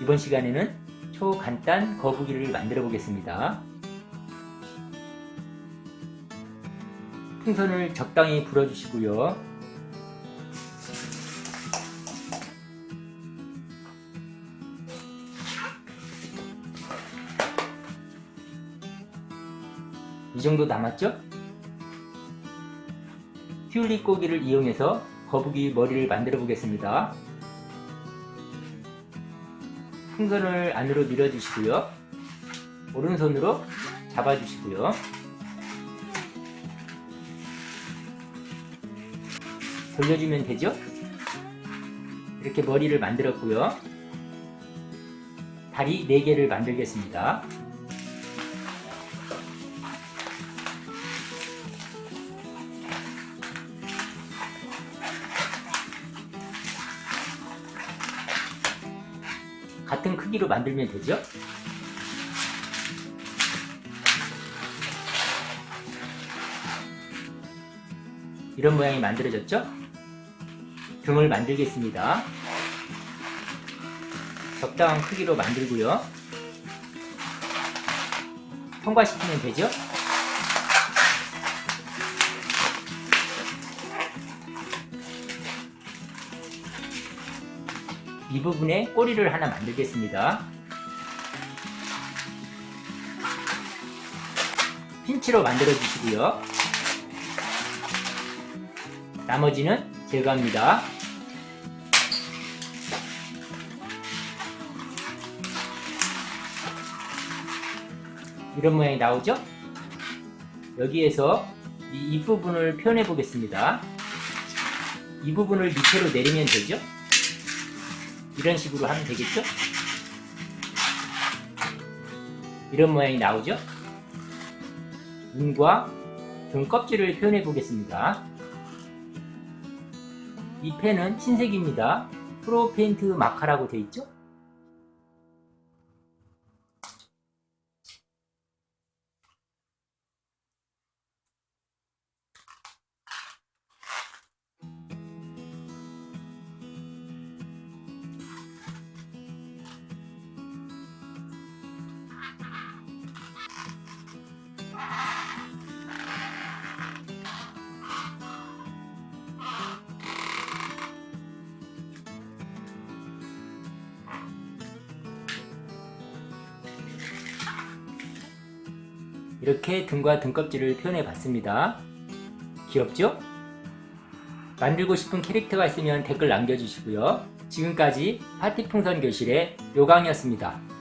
이번 시간에는 초간단 거북이를 만들어 보겠습니다. 풍선을 적당히 불어주시고요. 이 정도 남았죠? 튤립 고기를 이용해서 거북이 머리를 만들어 보겠습니다. 풍선을 안으로 밀어주시고요. 오른손으로 잡아주시고요. 돌려주면 되죠? 이렇게 머리를 만들었고요. 다리 4개를 만들겠습니다. 같은 크기로 만들면 되죠? 이런 모양이 만들어졌죠? 등을 만들겠습니다. 적당한 크기로 만들고요. 통과시키면 되죠? 이 부분에 꼬리를 하나 만들겠습니다. 핀치로 만들어 주시고요. 나머지는 제거합니다. 이런 모양이 나오죠? 여기에서 이 입부분을 표현해 보겠습니다. 이 부분을 밑으로 내리면 되죠? 이런 식으로 하면 되겠죠? 이런 모양이 나오죠? 눈과 등 껍질을 표현해 보겠습니다. 이 펜은 흰색입니다. 프로 페인트 마카라고 되어 있죠? 이렇게 등과 등껍질을 표현해 봤습니다. 귀엽죠? 만들고 싶은 캐릭터가 있으면 댓글 남겨주시고요. 지금까지 파티풍선 교실의 요강이었습니다.